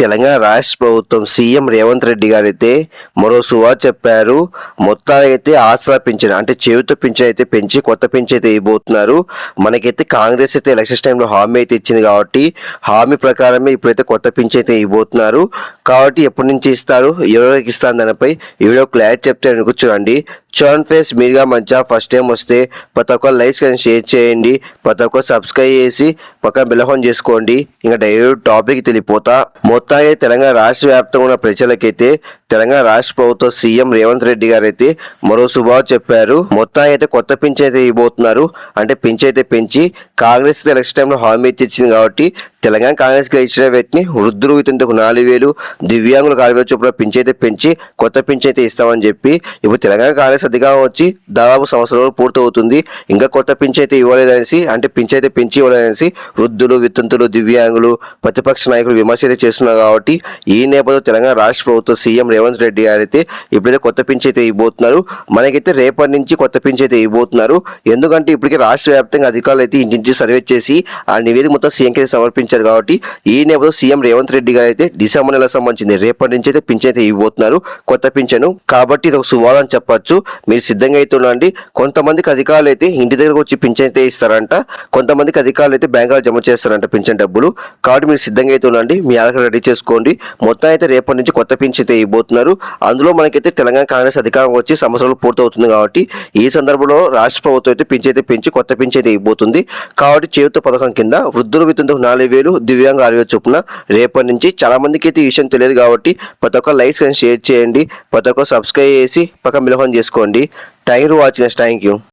తెలంగాణ రాష్ట్ర ప్రభుత్వం సీఎం రేవంత్ రెడ్డి గారు అయితే మరో సువా చెప్పారు. మొత్తానికి అయితే ఆసరా పింఛన్ అంటే చేయుత పింఛన్ అయితే పెంచి కొత్త పింఛన్ అయితే ఇవ్వబోతున్నారు. మనకైతే కాంగ్రెస్ అయితే ఎలక్షన్స్ టైంలో హామీ అయితే ఇచ్చింది కాబట్టి హామీ ప్రకారమే ఇప్పుడైతే కొత్త పింఛన్ అయితే ఇవ్వబోతున్నారు. కాబట్టి ఎప్పటి నుంచి ఇస్తారు? ఎవరికి ఇస్తారు దానిపై వీడియో క్లారిటీ చెప్తే అనుకో చూడండి. ఫేస్ మీరుగా మంచిగా ఫస్ట్ టైం వస్తే ప్రతి ఒక్క లైక్స్ కానీ షేర్ చేయండి. ప్రతి ఒక్క సబ్స్క్రైబ్ చేసి పక్కన బెల్లహోన్ చేసుకోండి. ఇంకా డైరెక్ట్ టాపిక్ తెలిపోతా మొత్తాయి తెలంగాణ రాష్ట్ర వ్యాప్తంగా ఉన్న ప్రజలకైతే తెలంగాణ రాష్ట్ర ప్రభుత్వ సీఎం రేవంత్ రెడ్డి గారు అయితే మరో శుభావ చెప్పారు. మొత్తాయి అయితే కొత్త పింఛన్ అయితే ఇవ్వబోతున్నారు. అంటే పింఛన్ అయితే పెంచి కాంగ్రెస్ అయితే ఎలక్షన్ టైంలో హామీ ఇచ్చింది కాబట్టి తెలంగాణ కాంగ్రెస్ ఇచ్చిన వ్యక్తిని వృద్ధులు ఇతనికి నాలుగు వేలు దివ్యాంగులు ఆరు వేలు చొప్పున పెంచి కొత్త పింఛైతే అయితే ఇస్తామని చెప్పి ఇప్పుడు తెలంగాణ కాంగ్రెస్ అధికారం వచ్చి దాదాపు సంవత్సరాలు పూర్తవుతుంది. ఇంకా కొత్త పింఛైతే అయితే ఇవ్వలేదనేసి అంటే పింఛైతే పెంచి ఇవ్వలేదనేసి వృద్ధులు వితంతులు దివ్యాంగులు ప్రతిపక్ష నాయకులు విమర్శ అయితే చేస్తున్నారు కాబట్టి ఈ నేపథ్యంలో తెలంగాణ రాష్ట్ర ప్రభుత్వ సీఎం రేవంత్ రెడ్డి గారు అయితే ఇప్పుడైతే కొత్త పింఛైతే అయితే ఇవ్వబోతున్నారు. మనకైతే రేపటి నుంచి కొత్త పింఛైతే అయితే ఇవ్వబోతున్నారు. ఎందుకంటే ఇప్పటికే రాష్ట్ర వ్యాప్తంగా అధికారులు అయితే ఇంటింటి సర్వే చేసి ఆ నివేదిక మొత్తం సీఎంకి సమర్పించారు. సమర్పించారు కాబట్టి ఈ నేపథ్యంలో సీఎం రేవంత్ రెడ్డి గారు అయితే డిసెంబర్ నెలకు సంబంధించింది. రేపటి నుంచి అయితే పింఛన్ అయితే ఇవ్వబోతున్నారు. కొత్త పింఛను. కాబట్టి ఇది ఒక శుభాలు చెప్పొచ్చు. మీరు సిద్ధంగా అయితే ఉండండి. కొంతమందికి అధికారులు అయితే ఇంటి దగ్గరకు వచ్చి పింఛన్ అయితే ఇస్తారంట. కొంతమందికి అధికారులు అయితే బ్యాంకులో జమ చేస్తారంట పింఛన్ డబ్బులు. కాబట్టి మీరు సిద్ధంగా అయితే ఉండండి. మీ ఆధార్ రెడీ చేసుకోండి. మొత్తం అయితే రేపటి నుంచి కొత్త పింఛన్ అయితే ఇవ్వబోతున్నారు. అందులో మనకైతే తెలంగాణ కాంగ్రెస్ అధికారం వచ్చి సంవత్సరాలు పూర్తవుతుంది కాబట్టి ఈ సందర్భంలో రాష్ట్ర ప్రభుత్వం అయితే పింఛన్ అయితే పెంచి కొత్త పింఛన్ అయితే ఇవ్వబోతుంది. కాబట్టి చేయుత పథకం కింద వృద్ధులు వితంతుకు నాలుగు వేలు దివ్యాంగ ఆరు వేలు చొప్పున రేపటి నుంచి చాలా మందికి అయితే ఈ విషయం తెలియదు కాబట్టి ప్రతి ఒక్క లైక్స్ కానీ షేర్ చేయండి ప్రతి ఒక్క సబ్స్క్రైబ్ చేసి పక్క మిలహం చేసుకోండి. Thank you watching thank you